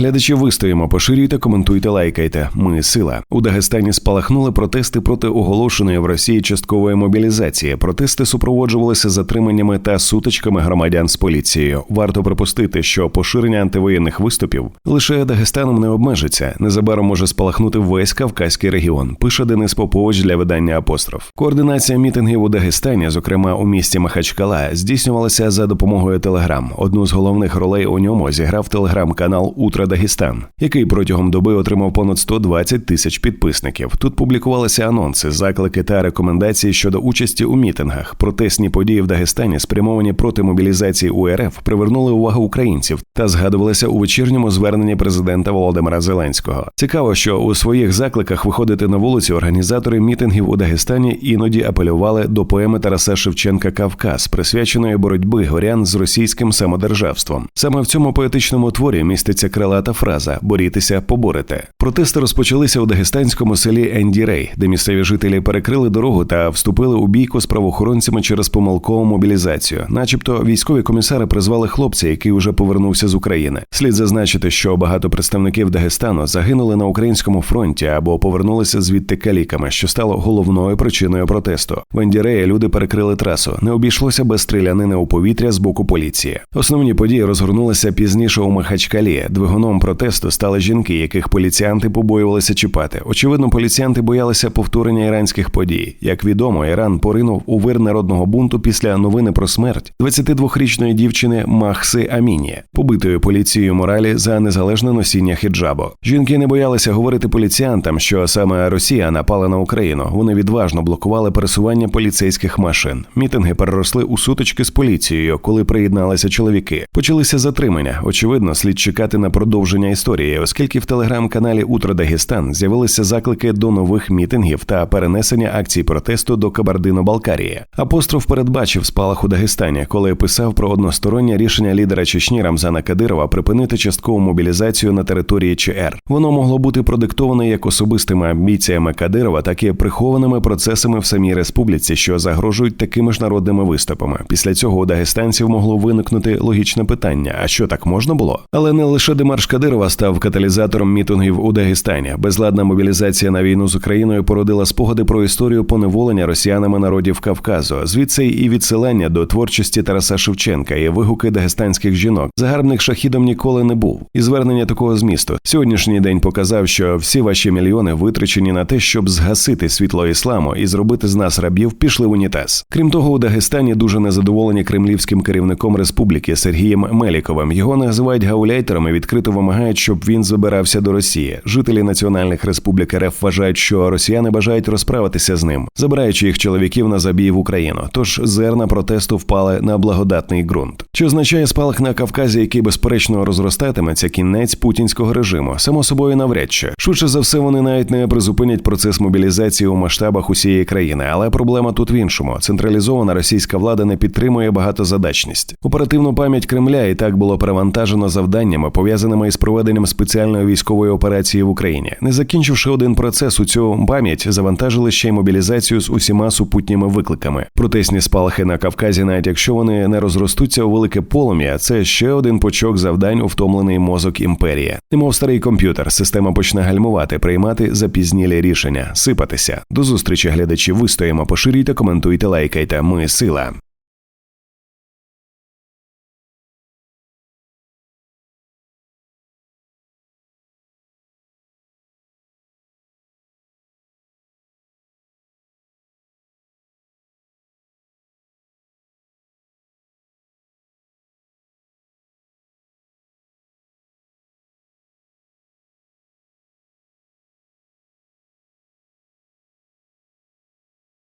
Глядачі вистоїмо, поширюйте, коментуйте, лайкайте. Ми сила. У Дагестані спалахнули протести проти оголошеної в Росії часткової мобілізації. Протести супроводжувалися затриманнями та сутичками громадян з поліцією. Варто припустити, що поширення антивоєнних виступів лише Дагестаном не обмежиться. Незабаром може спалахнути весь Кавказький регіон. Пише Денис Попович для видання Апостроф. Координація мітингів у Дагестані, зокрема у місті Махачкала, здійснювалася за допомогою Телеграм. Одну з головних ролей у ньому зіграв телеграм-канал Утро Дагестан, який протягом доби отримав понад 120 тисяч підписників. Тут публікувалися анонси, заклики та рекомендації щодо участі у мітингах. Протестні події в Дагестані, спрямовані проти мобілізації УРФ, привернули увагу українців та згадувалися у вечірньому зверненні президента Володимира Зеленського. Цікаво, що у своїх закликах виходити на вулицю організатори мітингів у Дагестані іноді апелювали до поеми Тараса Шевченка Кавказ, присвяченої боротьби горян з російським самодержавством. Саме в цьому поетичному творі міститься крилата фраза Борітеся, поборете. Протести розпочалися у дагестанському селі Ендірей, де місцеві жителі перекрили дорогу та вступили у бійку з правоохоронцями через помилкову мобілізацію, начебто військові комісари призвали хлопця, який уже повернувся з України. Слід зазначити, що багато представників Дагестану загинули на українському фронті або повернулися звідти каліками, що стало головною причиною протесту. В Ендіреї люди перекрили трасу. Не обійшлося без стрілянини у повітря з боку поліції. Основні події розгорнулися пізніше у Махачкалі. Двигуном протесту стали жінки, яких поліціянти побоювалися чіпати. Очевидно, поліціянти боялися повторення іранських подій. Як відомо, Іран поринув у вир народного бунту після новини про смерть 22-річної дівчини Махси Аміні, побитої поліцією моралі за незалежне носіння хіджабу. Жінки не боялися говорити поліціянтам, що саме Росія напала на Україну. Вони відважно блокували пересування поліцейських машин. Мітинги переросли у сутички з поліцією, коли приєдналися чоловіки. Почалися затримання. Очевидно, слід чекати на продовження історії, оскільки в телеграм-каналі Утро Дагестан з'явилися заклики до нових мітингів та перенесення акцій протесту до Кабардино-Балкарії. Апостроф передбачив спалах у Дагестані, коли писав про одностороннє рішення лідера Чечні Рамзана Кадирова припинити часткову мобілізацію на території ЧР. Воно могло бути продиктоване як особистими амбіціями Кадирова, так і прихованими процесами в самій республіці, що загрожують такими ж народними виступами. Після цього у дагестанців могло виникнути логічне питання: а що так можна було? Але не лише Демарш Кадирова став каталізатором мітингів у Дагестані. Безладна мобілізація на війну з Україною породила спогади про історію поневолення росіянами народів Кавказу, звідси і відсилання до творчості Тараса Шевченка і вигуки дагестанських жінок. Загарбник шахідом ніколи не був. І звернення такого змісту сьогоднішній день показав, що всі ваші мільйони витрачені на те, щоб згасити світло ісламу і зробити з нас рабів, пішли в унітаз. Крім того, у Дагестані дуже незадоволені кремлівським керівником республіки Сергієм Меліковим. Його називають гауляйтером і відкрито вимагають, щоб він забирався до Росії. Жителі національних республік РФ вважають, що росіяни бажають розправитися з ним, забираючи їх чоловіків на забій в Україну. Тож зерна протесту впали на благодатний ґрунт. Що означає спалах на Кавказі, який безперечно розростатиметься кінець путінського режиму. Само собою навряд чи швидше за все вони навіть не призупинять процес мобілізації у масштабах усієї країни. Але проблема тут в іншому: централізована російська влада не підтримує багатозадачність. Оперативну пам'ять Кремля і так було перевантажено завданнями, пов'язаними із проведенням спеціальної військової операції в Україні. Не закінчивши один процес у цю пам'ять, завантажили ще й мобілізацію з усіма супутніми викликами. Протесні спалахи на Кавказі, навіть якщо вони не розростуться у велике полум'я, це ще один почок завдань у втомлений мозок імперії. Немов старий комп'ютер, система почне гальмувати, приймати запізнілі рішення, сипатися. До зустрічі, глядачі. Вистоїмо, поширюйте, коментуйте, лайкайте. Ми сила.